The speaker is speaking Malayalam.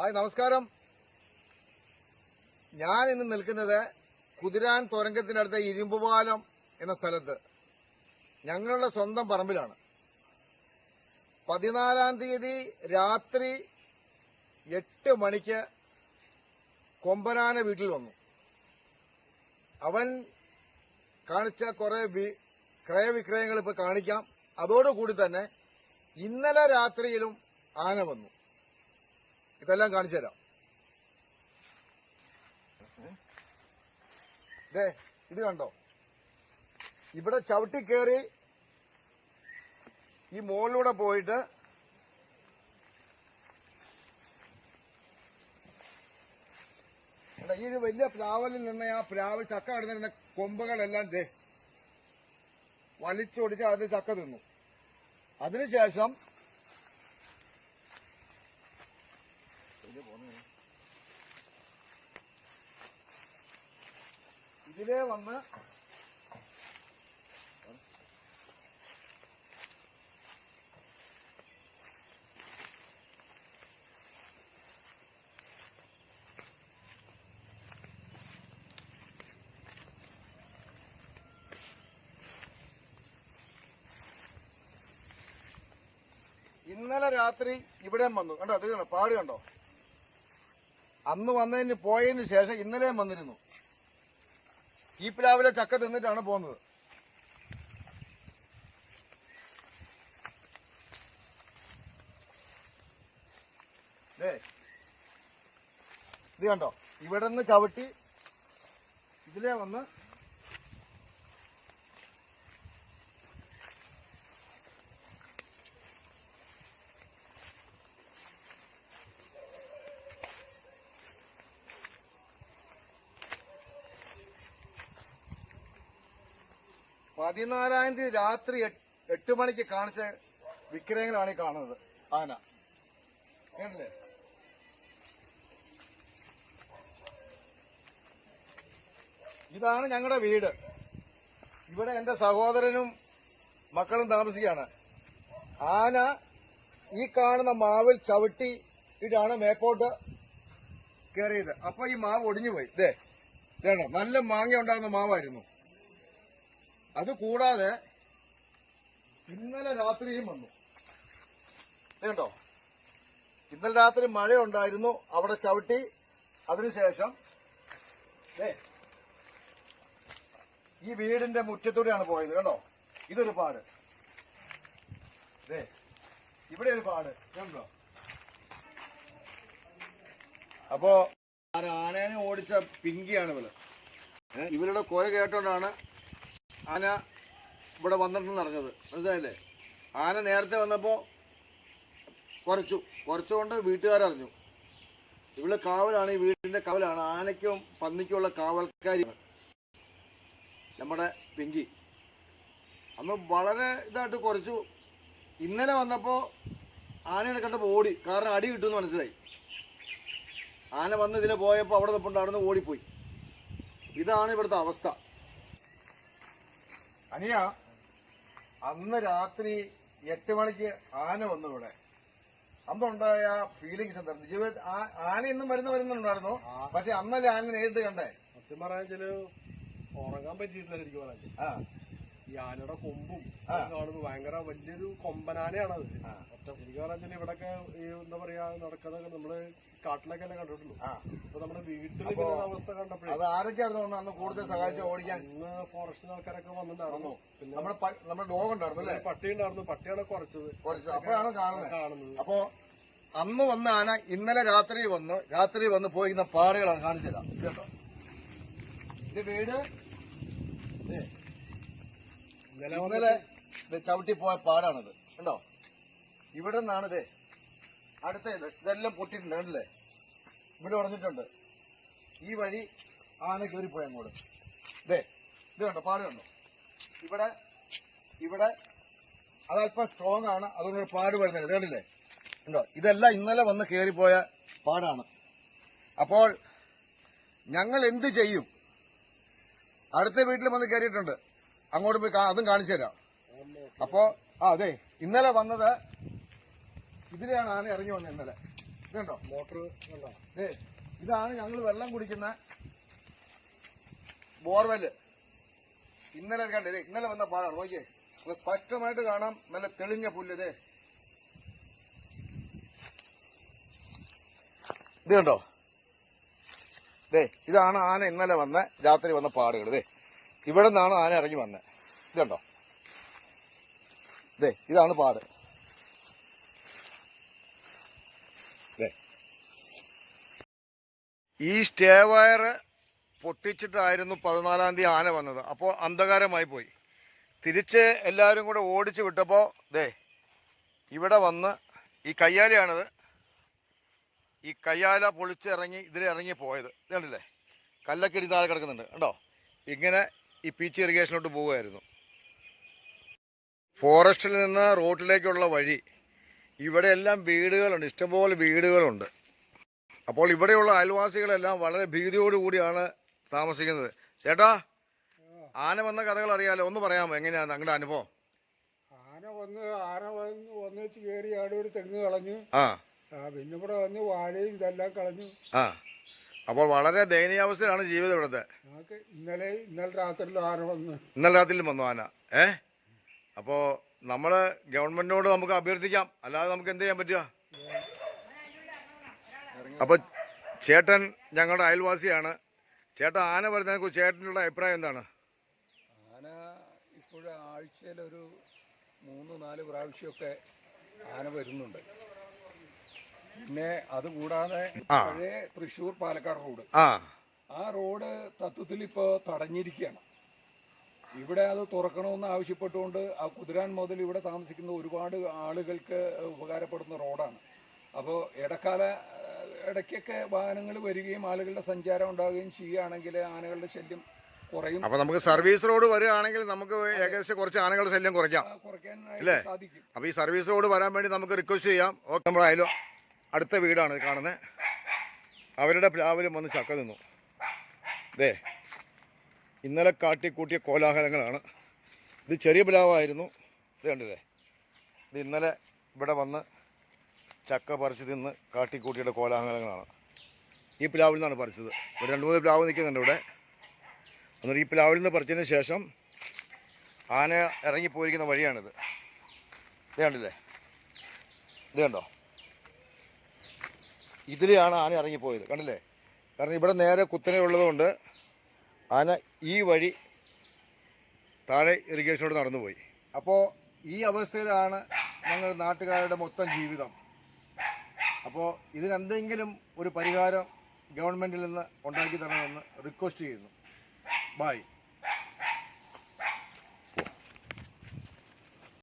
ഹായ് നമസ്കാരം. ഞാൻ ഇന്ന് നിൽക്കുന്നത് കുതിരാൻ തുരങ്കത്തിനടുത്ത ഇരുമ്പുപാലം എന്ന സ്ഥലത്ത്. ഞങ്ങളുടെ സ്വന്തം പറമ്പിലാണ്. പതിനാലാം തീയതി രാത്രി എട്ട് മണിക്ക് കൊമ്പനാന വീട്ടിൽ വന്നു. അവൻ കാണിച്ച കുറെ ക്രയവിക്രയങ്ങൾ ഇപ്പൊ കാണിക്കാം. അതോടുകൂടി തന്നെ ഇന്നലെ രാത്രിയിലും ആന വന്നു. ഇതെല്ലാം കാണിച്ചു തരാം. ദേ ഇത് കണ്ടോ? ഇവിടെ ചവിട്ടി കയറി ഈ മുകളിലൂടെ പോയിട്ട് ഈ ഒരു വലിയ പ്ലാവലിൽ നിന്ന് ആ പ്ലാവൽ ചക്ക കിടന്നിരുന്ന കൊമ്പുകളെല്ലാം ദേ വലിച്ചൊടിച്ച് അത് ചക്ക തിന്നു. അതിനുശേഷം ഇതിലേ വന്ന് ഇന്നലെ രാത്രി ഇവിടെയും വന്നു. കണ്ടോ? അത് കണ്ടോ? പാട് കണ്ടോ? അന്ന് വന്നതിന് പോയതിന് ശേഷം ഇന്നലെയും വന്നിരുന്നു. ഈ പ്ലാവിലെ ചക്ക തിന്നിട്ടാണ് പോകുന്നത്. ഇത് കണ്ടോ? ഇവിടെ നിന്ന് ചവിട്ടി ഇതിലേ വന്ന് പതിനാലാം തീയതി രാത്രി എട്ട് മണിക്ക് കാണിച്ച വിക്രയങ്ങളാണ് ഈ കാണുന്നത്. ആന കേട്ടില്ലേ? ഇതാണ് ഞങ്ങളുടെ വീട്. ഇവിടെ എന്റെ സഹോദരനും മക്കളും താമസിക്കുകയാണ്. ആന ഈ കാണുന്ന മാവിൽ ചവിട്ടി ഇട്ടാണ് മേപ്പോട്ട് കയറിയത് അപ്പൊ ഈ മാവ് ഒടിഞ്ഞുപോയി. ഇതേ ഇതേണ്ട നല്ല മാങ്ങ ഉണ്ടാകുന്ന മാവായിരുന്നു. അത് കൂടാതെ ഇന്നലെ രാത്രിയും വന്നു. കേട്ടോ ഇന്നലെ രാത്രി മഴ ഉണ്ടായിരുന്നു അവിടെ ചവിട്ടി. അതിനുശേഷം ഈ വീടിന്റെ മുറ്റത്തൂടെയാണ് പോയത് കണ്ടോ? ഇതൊരു പാട്. ഇവിടെ ഒരു പാട് കണ്ടോ? അപ്പോ ആനേനെ ഓടിച്ച പിങ്കിയാണ് ഇവൾ. ഇവരുടെ കുര കേട്ടോണ്ടാണ് ആന ഇവിടെ വന്നിട്ടെന്ന് അറിഞ്ഞത്. മനസ്സിലായില്ലേ? ആന നേരത്തെ വന്നപ്പോൾ കുറച്ചു. കുറച്ചുകൊണ്ട് വീട്ടുകാരറിഞ്ഞു. ഇവിടെ കാവലാണ് ഈ വീടിന്റെ കാവലാണ്. ആനയ്ക്കും പന്നിക്കുമുള്ള കാവൽക്കാരിയാണ് നമ്മുടെ പിങ്കി. അന്ന് വളരെ ഇതായിട്ട് കുറച്ചു. ഇന്നലെ വന്നപ്പോൾ ആനയെ കണ്ടപ്പോൾ ഓടി. കാരണം അടി കിട്ടുമെന്ന് മനസ്സിലായി. ആന വന്ന് ഇതിലെ പോയപ്പോൾ അവിടെ നിൽപ്പുണ്ട് അവിടെ നിന്ന് ഓടിപ്പോയി. ഇതാണ് ഇവിടുത്തെ അവസ്ഥ. അനിയ അന്ന് രാത്രി എട്ട് മണിക്ക് ആന വന്നു ഇവിടെ. അന്നുണ്ടായ ഫീലിങ്സ് എന്തായിരുന്നു? ജീവിത ആന ഇന്നും വരുന്ന വരുന്നുണ്ടായിരുന്നു പക്ഷെ അന്നല്ലേ ആന നേരിട്ട് കണ്ടേ? സത്യം പറഞ്ഞാൽ ഉറങ്ങാൻ പറ്റിയിട്ടില്ല ശരിക്കും പറഞ്ഞാൽ ആ. ആനയുടെ കൊമ്പും കാണുമ്പോ ഭയങ്കര വലിയൊരു കൊമ്പനാനയാണ്. ഒറ്റ ശരിക്കും പറഞ്ഞാൽ ഇവിടൊക്കെ ഈ എന്താ പറയാ നടക്കുന്നതൊക്കെ നമ്മൾ കാട്ടിലൊക്കെ അല്ലേ കണ്ടിട്ടുള്ളൂ. ആ. നമ്മുടെ വീട്ടിൽ അപ്പോ അവസ്ഥ കണ്ടപ്പോഴേ അത് ആരൊക്കെയായിരുന്നു വന്ന് അന്ന് കൂടുതൽ സഹായിച്ച ഓടിക്കാൻ? ഇന്ന് ഫോറസ്റ്റ് ആൾക്കാരൊക്കെ വന്നിട്ടുണ്ടായിരുന്നു. പിന്നെ നമ്മുടെ നമ്മുടെ ഡോഗ് ഉണ്ടായിരുന്നു അല്ലേ? പട്ടി ഉണ്ടായിരുന്നു. പട്ടിയാണ് കുറച്ചത്. കുറച്ച്. അപ്പോഴാണ് കാണുന്നത്. കാണുന്നത്. അപ്പോ അന്ന് വന്ന ആന ഇന്നലെ രാത്രി വന്ന് രാത്രി വന്ന് പോയിരുന്ന പാടുകളാണ് കാണിച്ചുതരാം കേട്ടോ. ഇത് വീട്? ഇന്നലെ ചവിട്ടി പോയ പാടാണിത്. കണ്ടോ? ഇവിടെ നിന്നാണ് ഇത്. അടുത്ത ഇത് ഇതെല്ലാം പൊട്ടിയിട്ടുണ്ട് കണ്ടില്ലേ? ഇവിടെ ഉടഞ്ഞിട്ടുണ്ട് ഈ വഴി ആന കയറിപ്പോയി അങ്ങോട്ട്. ഇതേ ഇത് കണ്ടോ? പാട് കണ്ടോ? ഇവിടെ ഇവിടെ അതല്പം സ്ട്രോങ് ആണ്. അതുകൊണ്ട് പാട് വരുന്നത് ഇത് കണ്ടില്ലേ? കണ്ടോ? ഇതെല്ലാം ഇന്നലെ വന്ന് കയറിപ്പോയ പാടാണ്. അപ്പോൾ ഞങ്ങൾ എന്ത് ചെയ്യും? അടുത്ത വീട്ടിൽ വന്ന് കയറിയിട്ടുണ്ട്. അങ്ങോട്ട് പോയി അതും കാണിച്ചു തരാം. അപ്പോ ആ അതെ ഇന്നലെ വന്നത് ഇതിലെയാണ് ആന ഇറങ്ങി വന്നത് ഇന്നലെ. ഇതുണ്ടോ മോട്ടർ ഏ ഇതാണ് ഞങ്ങൾ വെള്ളം കുടിക്കുന്ന ബോർവെൽ. ഇന്നലെ കണ്ടേ? ദേ, ഇന്നലെ വന്ന പാടാണ്. നോക്കിയേ. സ്പഷ്ടമായിട്ട് കാണാം. നല്ല തെളിഞ്ഞ പുല്ല് ഇതേ ഇത് കണ്ടോ? ദേ ഇതാണ് ആന ഇന്നലെ വന്ന രാത്രി വന്ന പാടുകൾ ദേ. ഇവിടെ നിന്നാണ് ആന ഇറങ്ങി വന്നത് ഇതുണ്ടോ? ഇതേ ഇതാണ് പാട്. ഈ സ്റ്റേ വയർ പൊട്ടിച്ചിട്ടായിരുന്നു പതിനാലാം തീയതി ആന വന്നത്. അപ്പോൾ അന്ധകാരമായി പോയി. തിരിച്ച് എല്ലാവരും കൂടെ ഓടിച്ചു വിട്ടപ്പോൾ ദേ ഇവിടെ വന്ന് ഈ കയ്യാലയാണിത്. ഈ കയ്യാല പൊളിച്ചിറങ്ങി ഇതിലിറങ്ങി പോയത്. കണ്ടില്ലേ കല്ലൊക്കെ ഇടി താഴെ കിടക്കുന്നുണ്ട്. കണ്ടോ? ഇങ്ങനെ ഈ പീച്ച് ഇറിഗേഷനിലോട്ട് പോവുമായിരുന്നു ഫോറസ്റ്റിൽ നിന്ന് റോട്ടിലേക്കുള്ള വഴി ഇവിടെയെല്ലാം വീടുകളുണ്ട്. ഇഷ്ടംപോലെ വീടുകളുണ്ട്. അപ്പോൾ ഇവിടെയുള്ള അയൽവാസികളെല്ലാം വളരെ ഭീതിയോടുകൂടിയാണ് താമസിക്കുന്നത്. ചേട്ടാ ആന വന്ന കഥകൾ അറിയാലോ? ഒന്ന് പറയാമോ? എങ്ങനെയാണ് നിങ്ങളുടെ അനുഭവം? ആന വന്ന് ആന വന്ന് വന്നിട്ട് കയറി ആടെ ഒരു തെങ്ങ് കളഞ്ഞു. ആ. ആ പിന്നെ ഇവിടെ വന്ന് വാഴയും ഇതെല്ലാം കളഞ്ഞു. ആ. അപ്പോൾ വളരെ ദയനീയാവസ്ഥയിലാണ് ജീവിതം ഇവിടുത്തെ. ഞങ്ങൾക്ക് ഇന്നലെ ഇന്നലെ രാത്രിയിൽ ആന വന്ന്. ഇന്നലെ രാത്രിയിലും വന്നു ആന. ഏ? അപ്പോൾ നമ്മൾ ഗവൺമെന്റിനോട് നമുക്ക് അഭ്യർത്ഥിക്കാം. അല്ലാതെ നമുക്ക് എന്ത് ചെയ്യാൻ പറ്റുക? അപ്പോൾ ചേട്ടൻ ഞങ്ങളുടെ അയൽവാസിയാണ്. ചേട്ടൻ ആന വരുന്നതിനെ കുറിച്ച് ചേട്ടനുള്ള അഭിപ്രായം എന്താണ്? ആന ഇപ്പോഴും ആഴ്ചയിൽ ഒരു മൂന്ന് നാല് പ്രാവശ്യമൊക്കെ ആന വരുന്നുണ്ട്. പിന്നെ അതുകൂടാതെ. പഴയ തൃശൂർ പാലക്കാട് റോഡ്. ആ. ആ റോഡ് തത്വത്തിൽ ഇപ്പോൾ തടഞ്ഞിരിക്കുകയാണ്. ഇവിടെ അത് തുറക്കണമെന്ന് ആവശ്യപ്പെട്ടുകൊണ്ട് ആ കുതിരാൻ മുതൽ ഇവിടെ താമസിക്കുന്ന ഒരുപാട് ആളുകൾക്ക് ഉപകാരപ്പെടുന്ന റോഡാണ്. അപ്പോൾ ഇടക്കാല ഇടയ്ക്കൊക്കെ വാഹനങ്ങൾ വരികയും ആളുകളുടെ സഞ്ചാരം ഉണ്ടാവുകയും ചെയ്യുകയാണെങ്കിൽ ആനകളുടെ ശല്യം കുറയും. അപ്പൊ നമുക്ക് സർവീസ് റോഡ് വരികയാണെങ്കിൽ നമുക്ക് ഏകദേശം കുറച്ച് ആനകളുടെ ശല്യം കുറയ്ക്കാം. കുറയ്ക്കാൻ സാധിക്കും. അപ്പൊ ഈ സർവീസ് റോഡ് വരാൻ വേണ്ടി നമുക്ക് റിക്വസ്റ്റ് ചെയ്യാം. ഓക്കെ അയലോ അടുത്ത വീടാണ് കാണുന്നത് അവരുടെ പ്ലാവിലും വന്ന് ചക്ക നിന്നു ദേ ഇന്നലെ കാട്ടിക്കൂട്ടിയ കോലാഹലങ്ങളാണ്. ഇത് ചെറിയ പ്ലാവായിരുന്നു ഇത് കണ്ടില്ലേ? ഇത് ഇന്നലെ ഇവിടെ വന്ന് ചക്ക പറിച്ച് തിന്ന് കാട്ടിക്കൂട്ടിയുടെ കോലാഹലങ്ങളാണ്. ഈ പ്ലാവിൽ നിന്നാണ് പറിച്ചത്. ഒരു രണ്ട് മൂന്ന് പ്ലാവ് നിൽക്കുന്നുണ്ട് ഇവിടെ. എന്നിട്ട് ഈ പ്ലാവിൽ നിന്ന് പറിച്ചതിന് ശേഷം ആന ഇറങ്ങിപ്പോയിരിക്കുന്ന വഴിയാണിത്. ഇത് കണ്ടില്ലേ? ഇത് കണ്ടോ? ഇതിലെയാണ് ആന ഇറങ്ങിപ്പോയത്. കണ്ടില്ലേ? കാരണം ഇവിടെ നേരെ കുത്തനെ ഉള്ളതുകൊണ്ട് ആന ഈ വഴി താഴെ ഇറിഗേഷനോട് നടന്നുപോയി. അപ്പോൾ ഈ അവസ്ഥയിലാണ് ഞങ്ങൾ നാട്ടുകാരുടെ മൊത്തം ജീവിതം. അപ്പോൾ ഇതിനെന്തെങ്കിലും ഒരു പരിഹാരം ഗവൺമെന്റിൽ നിന്ന് ഉണ്ടാക്കി തരണമെന്ന് റിക്വസ്റ്റ് ചെയ്യുന്നു. ബായ്